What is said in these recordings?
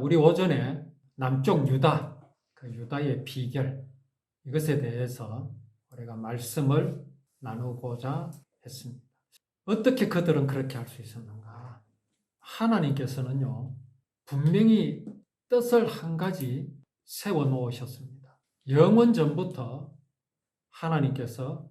우리 오전에 남쪽 유다, 그 유다의 비결, 이것에 대해서 우리가 말씀을 나누고자 했습니다. 어떻게 그들은 그렇게 할 수 있었는가? 하나님께서는요, 분명히 뜻을 한 가지 세워 놓으셨습니다. 영원 전부터 하나님께서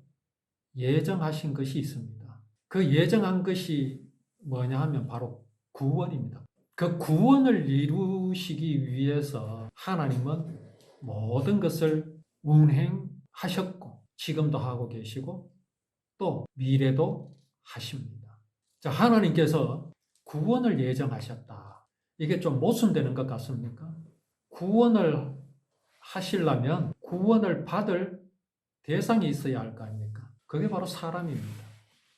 예정하신 것이 있습니다. 그 예정한 것이 뭐냐 하면 바로 구원입니다. 그 구원을 이루시기 위해서 하나님은 모든 것을 운행하셨고 지금도 하고 계시고 또 미래도 하십니다. 자, 하나님께서 구원을 예정하셨다. 이게 좀 모순되는 것 같습니까? 구원을 하시려면 구원을 받을 대상이 있어야 할 거 아닙니까? 그게 바로 사람입니다.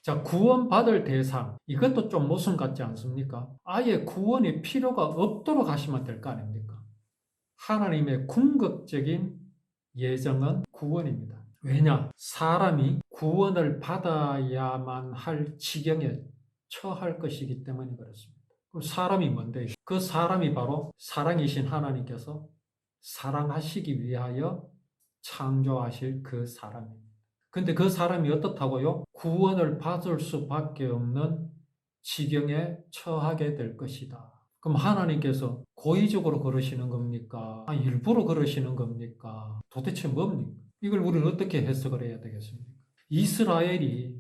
자, 구원받을 대상. 이것도 좀 모순 같지 않습니까? 아예 구원이 필요가 없도록 하시면 될 거 아닙니까? 하나님의 궁극적인 예정은 구원입니다. 왜냐? 사람이 구원을 받아야만 할 지경에 처할 것이기 때문에 그렇습니다. 그 사람이 뭔데? 그 사람이 바로 사랑이신 하나님께서 사랑하시기 위하여 창조하실 그 사람입니다. 근데 그 사람이 어떻다고요? 구원을 받을 수밖에 없는 지경에 처하게 될 것이다. 그럼 하나님께서 고의적으로 그러시는 겁니까? 아, 일부러 그러시는 겁니까? 도대체 뭡니까? 이걸 우리는 어떻게 해석을 해야 되겠습니까? 이스라엘이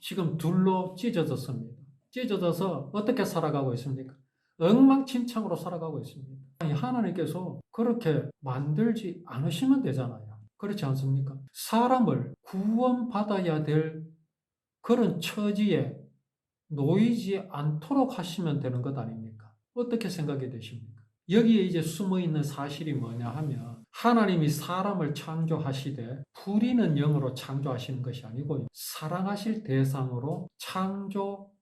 지금 둘로 찢어졌습니다. 찢어져서 어떻게 살아가고 있습니까? 엉망진창으로 살아가고 있습니다. 하나님께서 그렇게 만들지 않으시면 되잖아요. 그렇지 않습니까? 사람을 구원받아야 될 그런 처지에 놓이지 않도록 하시면 되는 것 아닙니까? 어떻게 생각이 되십니까? 여기에 이제 숨어 있는 사실이 뭐냐 하면 하나님이 사람을 창조하시되 부리는 영으로 창조하시는 것이 아니고 사랑하실 대상으로 창조하시기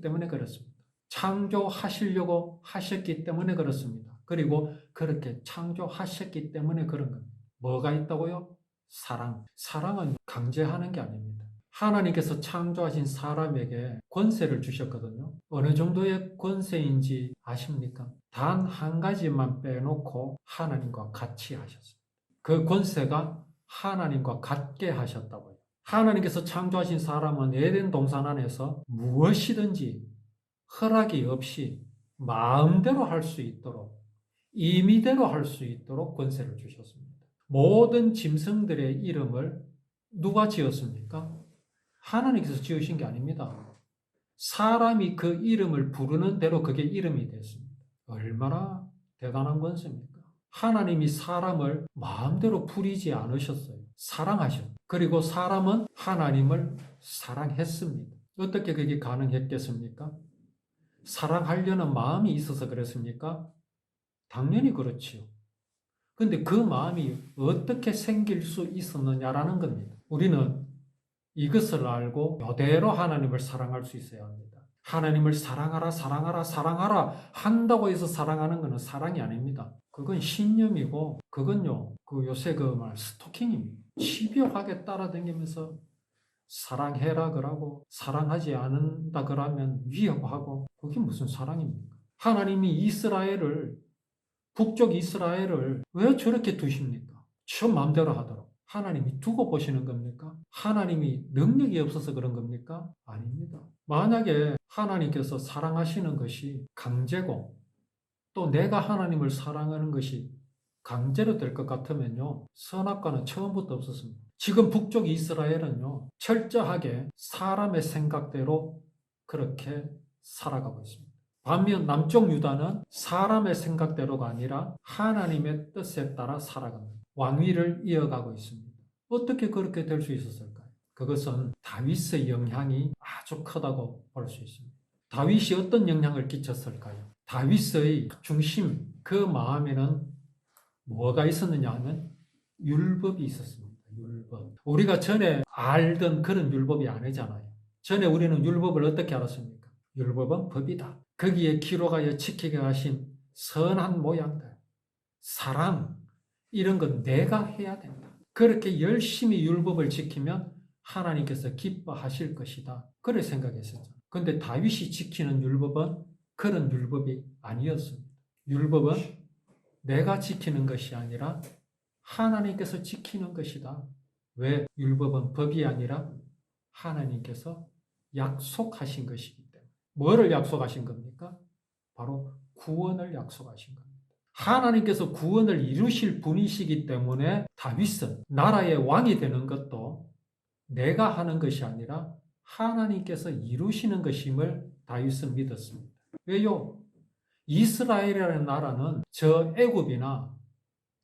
때문에 그렇습니다. 창조하시려고 하셨기 때문에 그렇습니다. 그리고 그렇게 창조하셨기 때문에 그런 겁니다. 뭐가 있다고요? 사랑. 사랑은 강제하는 게 아닙니다. 하나님께서 창조하신 사람에게 권세를 주셨거든요. 어느 정도의 권세인지 아십니까? 단 한 가지만 빼놓고 하나님과 같이 하셨습니다. 그 권세가 하나님과 같게 하셨다고요. 하나님께서 창조하신 사람은 에덴 동산 안에서 무엇이든지 허락이 없이 마음대로 할 수 있도록 임의대로 할 수 있도록 권세를 주셨습니다. 모든 짐승들의 이름을 누가 지었습니까? 하나님께서 지으신 게 아닙니다. 사람이 그 이름을 부르는 대로 그게 이름이 됐습니다. 얼마나 대단한 권세입니까? 하나님이 사람을 마음대로 부리지 않으셨어요. 사랑하셨. 그리고 사람은 하나님을 사랑했습니다. 어떻게 그게 가능했겠습니까? 사랑하려는 마음이 있어서 그랬습니까? 당연히 그렇지요. 근데 그 마음이 어떻게 생길 수 있었느냐라는 겁니다. 우리는 이것을 알고 이대로 하나님을 사랑할 수 있어야 합니다. 하나님을 사랑하라, 사랑하라, 사랑하라 한다고 해서 사랑하는 것은 사랑이 아닙니다. 그건 신념이고, 그건요, 그 요새 그 말 스토킹입니다. 집요하게 따라다니면서 사랑해라 그러고, 사랑하지 않는다 그러면 위협하고, 그게 무슨 사랑입니까? 하나님이 이스라엘을, 북쪽 이스라엘을 왜 저렇게 두십니까? 저 마음대로 하도록. 하나님이 두고 보시는 겁니까? 하나님이 능력이 없어서 그런 겁니까? 아닙니다. 만약에 하나님께서 사랑하시는 것이 강제고 또 내가 하나님을 사랑하는 것이 강제로 될 것 같으면요. 선악과는 처음부터 없었습니다. 지금 북쪽 이스라엘은요. 철저하게 사람의 생각대로 그렇게 살아가고 있습니다. 반면 남쪽 유다는 사람의 생각대로가 아니라 하나님의 뜻에 따라 살아갑니다. 왕위를 이어가고 있습니다. 어떻게 그렇게 될 수 있었을까요? 그것은 다윗의 영향이 아주 크다고 볼 수 있습니다. 다윗이 어떤 영향을 끼쳤을까요? 다윗의 중심, 그 마음에는 뭐가 있었느냐 하면 율법이 있었습니다. 율법. 우리가 전에 알던 그런 율법이 아니잖아요. 전에 우리는 율법을 어떻게 알았습니까? 율법은 법이다. 거기에 기록하여 지키게 하신 선한 모양들, 사랑, 이런 건 내가 해야 된다. 그렇게 열심히 율법을 지키면 하나님께서 기뻐하실 것이다. 그래 생각했었죠. 근데 다윗이 지키는 율법은 그런 율법이 아니었습니다. 율법은 내가 지키는 것이 아니라 하나님께서 지키는 것이다. 왜 율법은 법이 아니라 하나님께서 약속하신 것이기. 뭐를 약속하신 겁니까? 바로 구원을 약속하신 겁니다. 하나님께서 구원을 이루실 분이시기 때문에 다윗은 나라의 왕이 되는 것도 내가 하는 것이 아니라 하나님께서 이루시는 것임을 다윗은 믿었습니다. 왜요? 이스라엘이라는 나라는 저 애굽이나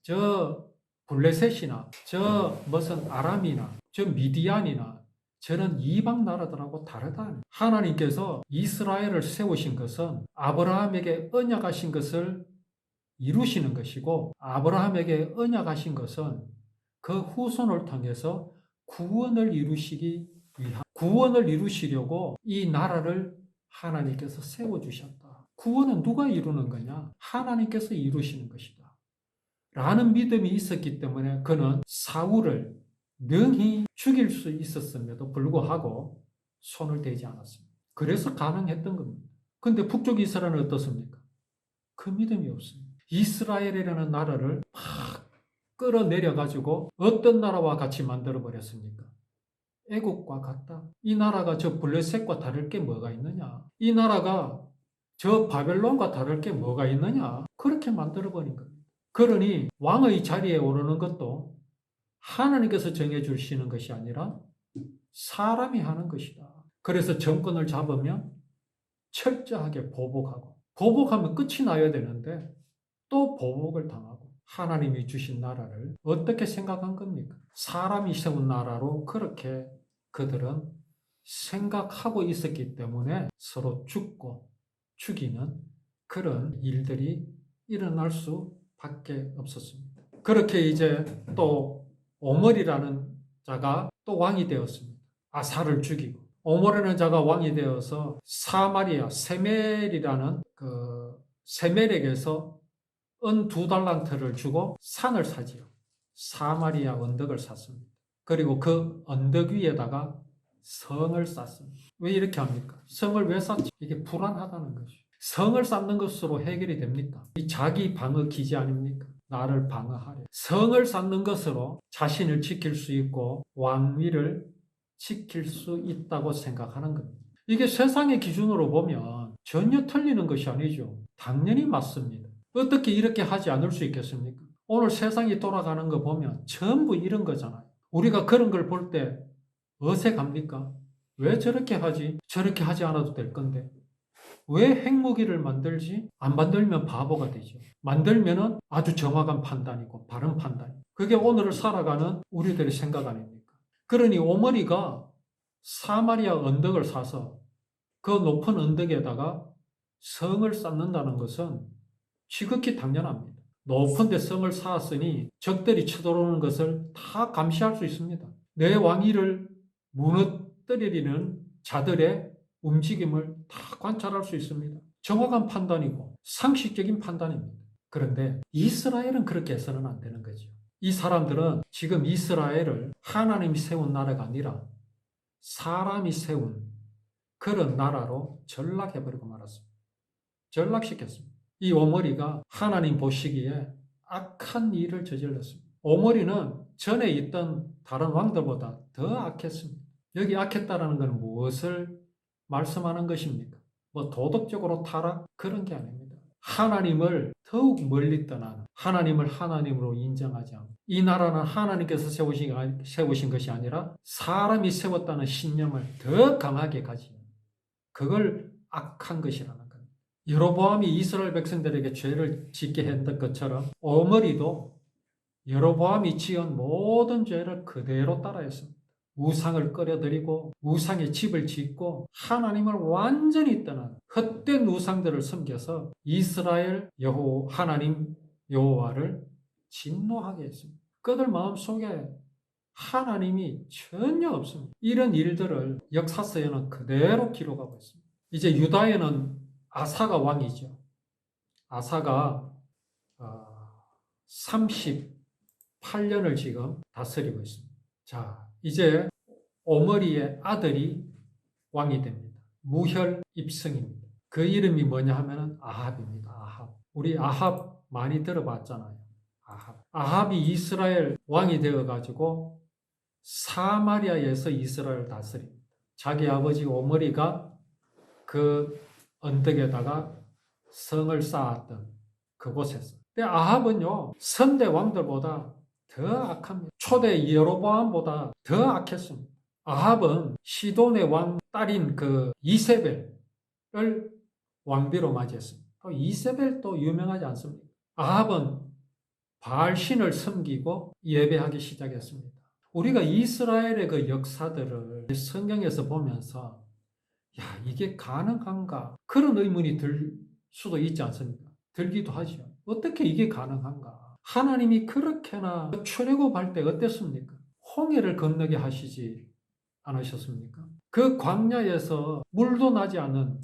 저 블레셋이나 저 무슨 아람이나 저 미디안이나 저런 이방 나라들하고 다르다. 하나님께서 이스라엘을 세우신 것은 아브라함에게 언약하신 것을 이루시는 것이고 아브라함에게 언약하신 것은 그 후손을 통해서 구원을 이루시기 위한 구원을 이루시려고 이 나라를 하나님께서 세워 주셨다. 구원은 누가 이루는 거냐? 하나님께서 이루시는 것이다. 라는 믿음이 있었기 때문에 그는 사울을 능히 죽일 수 있었음에도 불구하고 손을 대지 않았습니다. 그래서 가능했던 겁니다. 근데 북쪽 이스라엘은 어떻습니까? 그 믿음이 없습니다. 이스라엘이라는 나라를 막 끌어내려 가지고 어떤 나라와 같이 만들어 버렸습니까? 애국과 같다. 이 나라가 저 블레셋과 다를 게 뭐가 있느냐? 이 나라가 저 바벨론과 다를 게 뭐가 있느냐? 그렇게 만들어 버린 겁니다. 그러니 왕의 자리에 오르는 것도 하나님께서 정해 주시는 것이 아니라 사람이 하는 것이다. 그래서 정권을 잡으면 철저하게 보복하고 보복하면 끝이 나야 되는데 또 보복을 당하고 하나님이 주신 나라를 어떻게 생각한 겁니까? 사람이 세운 나라로 그렇게 그들은 생각하고 있었기 때문에 서로 죽고 죽이는 그런 일들이 일어날 수밖에 없었습니다. 그렇게 이제 또 오머리라는 자가 또 왕이 되었습니다. 아사를 죽이고 오머리라는 자가 왕이 되어서 사마리아 세멜이라는 그 세멜에게서 은 두 달란트를 주고 산을 사지요. 사마리아 언덕을 샀습니다. 그리고 그 언덕 위에다가 성을 쌓습니다. 왜 이렇게 합니까? 성을 왜 쌓지? 이게 불안하다는 것이. 성을 쌓는 것으로 해결이 됩니까? 이 자기 방어 기지 아닙니까? 나를 방어하려. 성을 쌓는 것으로 자신을 지킬 수 있고 왕위를 지킬 수 있다고 생각하는 겁니다. 이게 세상의 기준으로 보면 전혀 틀리는 것이 아니죠. 당연히 맞습니다. 어떻게 이렇게 하지 않을 수 있겠습니까? 오늘 세상이 돌아가는 거 보면 전부 이런 거잖아요. 우리가 그런 걸 볼 때 어색합니까? 왜 저렇게 하지? 저렇게 하지 않아도 될 건데. 왜 핵무기를 만들지? 안 만들면 바보가 되죠. 만들면은 아주 정확한 판단이고 바른 판단. 그게 오늘을 살아가는 우리들의 생각 아닙니까? 그러니 오머리가 사마리아 언덕을 사서 그 높은 언덕에다가 성을 쌓는다는 것은 지극히 당연합니다. 높은 데 성을 쌓았으니 적들이 쳐들어오는 것을 다 감시할 수 있습니다. 내 왕위를 무너뜨리는 자들의 움직임을 다 관찰할 수 있습니다. 정확한 판단이고 상식적인 판단입니다. 그런데 이스라엘은 그렇게 해서는 안 되는 거죠. 이 사람들은 지금 이스라엘을 하나님이 세운 나라가 아니라 사람이 세운 그런 나라로 전락해버리고 말았습니다. 전락시켰습니다. 이 오머리가 하나님 보시기에 악한 일을 저질렀습니다. 오머리는 전에 있던 다른 왕들보다 더 악했습니다. 여기 악했다라는 것은 무엇을 말씀하는 것입니까? 뭐 도덕적으로 타락? 그런 게 아닙니다. 하나님을 더욱 멀리 떠나는 하나님을 하나님으로 인정하지 않고 이 나라는 하나님께서 세우신, 세우신 것이 아니라 사람이 세웠다는 신념을 더 강하게 가지는 그걸 악한 것이라는 겁니다. 여로보암이 이스라엘 백성들에게 죄를 짓게 했던 것처럼 오머리도 여로보암이 지은 모든 죄를 그대로 따라했습니다. 우상을 끌어들이고 우상의 집을 짓고 하나님을 완전히 떠난 헛된 우상들을 섬겨서 이스라엘 여호 하나님 여호와를 진노하게 했습니다. 그들 마음속에 하나님이 전혀 없습니다. 이런 일들을 역사서에는 그대로 기록하고 있습니다. 이제 유다에는 아사가 왕이죠. 아사가 38년을 지금 다스리고 있습니다. 자, 이제 오머리의 아들이 왕이 됩니다. 무혈 입성입니다. 그 이름이 뭐냐 하면 아합입니다. 아합. 우리 아합 많이 들어봤잖아요. 아합. 아합이 이스라엘 왕이 되어 가지고 사마리아에서 이스라엘 다스립니다. 자기 아버지 오므리가 그 언덕에다가 성을 쌓았던 그곳에서. 근데 아합은요, 선대 왕들보다 더 악합니다. 초대 여로보암보다 더 악했습니다. 아합은 시돈의 왕 딸인 그 이세벨을 왕비로 맞이했습니다. 또 이세벨도 유명하지 않습니까? 아합은 바알 신을 섬기고 예배하기 시작했습니다. 우리가 이스라엘의 그 역사들을 성경에서 보면서 야 이게 가능한가 그런 의문이 들 수도 있지 않습니까? 들기도 하죠. 어떻게 이게 가능한가? 하나님이 그렇게나 출애굽할 때 어땠습니까? 홍해를 건너게 하시지 않으셨습니까? 그 광야에서 물도 나지 않는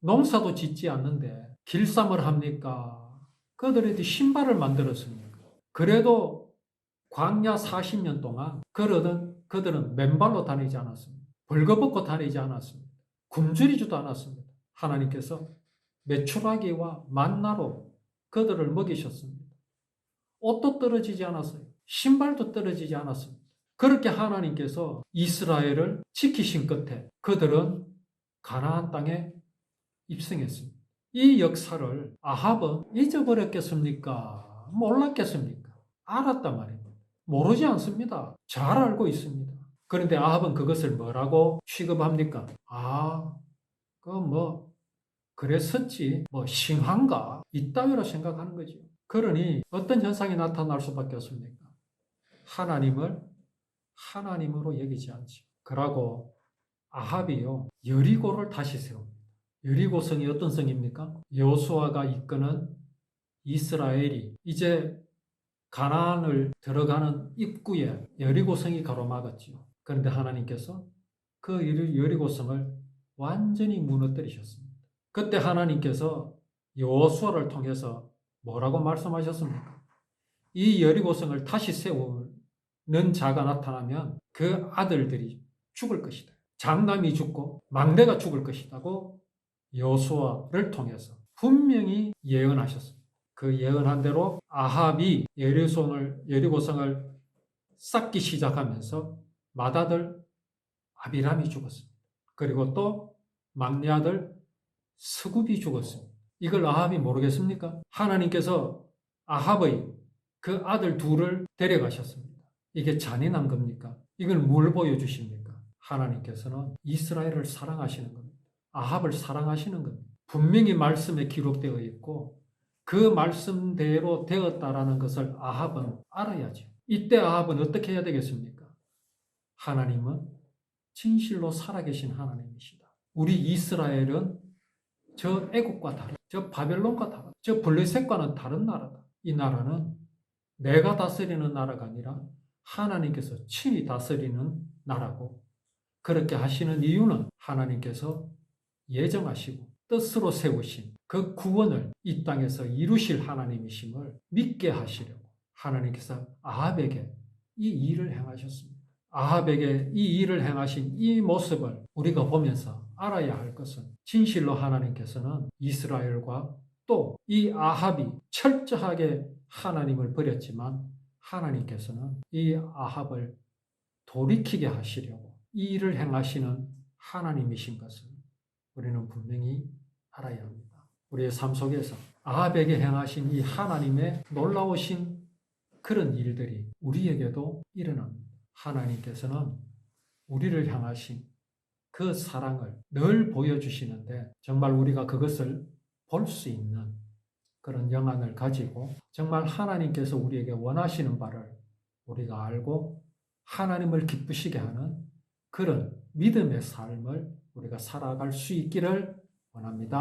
농사도 짓지 않는데 길쌈을 합니까? 그들에게 신발을 만들었습니까? 그래도 광야 40년 동안 그들은, 그들은 맨발로 다니지 않았습니다. 벌거벗고 다니지 않았습니다. 굶주리지도 않았습니다. 하나님께서 메추라기와 만나로 그들을 먹이셨습니다. 옷도 떨어지지 않았어요. 신발도 떨어지지 않았습니다. 그렇게 하나님께서 이스라엘을 지키신 끝에 그들은 가나안 땅에 입성했습니다. 이 역사를 아합은 잊어버렸겠습니까? 몰랐겠습니까? 알았단 말입니다. 모르지 않습니다. 잘 알고 있습니다. 그런데 아합은 그것을 뭐라고 취급합니까? 아, 그 뭐, 그랬었지. 뭐, 싱한가? 이따위로 생각하는 거죠. 그러니 어떤 현상이 나타날 수밖에 없습니까? 하나님을 하나님으로 여기지 않죠. 그러고 아합이요, 여리고를 다시 세웁니다. 여리고 성이 어떤 성입니까? 여수아가 이끄는 이스라엘이 이제 가나안을 들어가는 입구에 여리고 성이 가로막았지요. 그런데 하나님께서 그 여리고 성을 완전히 무너뜨리셨습니다. 그때 하나님께서 여호수아를 통해서 뭐라고 말씀하셨습니까? 이 여리고성을 다시 세우는 자가 나타나면 그 아들들이 죽을 것이다. 장남이 죽고 막내가 죽을 것이라고 여호수아를 통해서 분명히 예언하셨습니다. 그 예언한 대로 아합이 예리성을 예리고성을 쌓기 시작하면서 맏아들 아비람이 죽었습니다. 그리고 또 막내 아들 스굽이 죽었습니다. 이걸 아합이 모르겠습니까? 하나님께서 아합의 그 아들 둘을 데려가셨습니다. 이게 잔인한 겁니까? 이걸 뭘 보여주십니까? 하나님께서는 이스라엘을 사랑하시는 겁니다. 아합을 사랑하시는 겁니다. 분명히 말씀에 기록되어 있고 그 말씀대로 되었다라는 것을 아합은 알아야죠. 이때 아합은 어떻게 해야 되겠습니까? 하나님은 진실로 살아계신 하나님이시다. 우리 이스라엘은 저 애국과 다른, 저 바벨론과 다른, 저 블레셋과는 다른 나라다. 이 나라는 내가 다스리는 나라가 아니라 하나님께서 친히 다스리는 나라고 그렇게 하시는 이유는 하나님께서 예정하시고 뜻으로 세우신 그 구원을 이 땅에서 이루실 하나님이심을 믿게 하시려고 하나님께서 아합에게 이 일을 행하셨습니다. 아합에게 이 일을 행하신 이 모습을 우리가 보면서 알아야 할 것은 진실로 하나님께서는 이스라엘과 또 이 아합이 철저하게 하나님을 버렸지만 하나님께서는 이 아합을 돌이키게 하시려고 이 일을 행하시는 하나님이신 것을 우리는 분명히 알아야 합니다. 우리의 삶 속에서 아합에게 행하신 이 하나님의 놀라우신 그런 일들이 우리에게도 일어납니다. 하나님께서는 우리를 향하신 그 사랑을 늘 보여주시는데 정말 우리가 그것을 볼 수 있는 그런 영안을 가지고 정말 하나님께서 우리에게 원하시는 바를 우리가 알고 하나님을 기쁘시게 하는 그런 믿음의 삶을 우리가 살아갈 수 있기를 원합니다.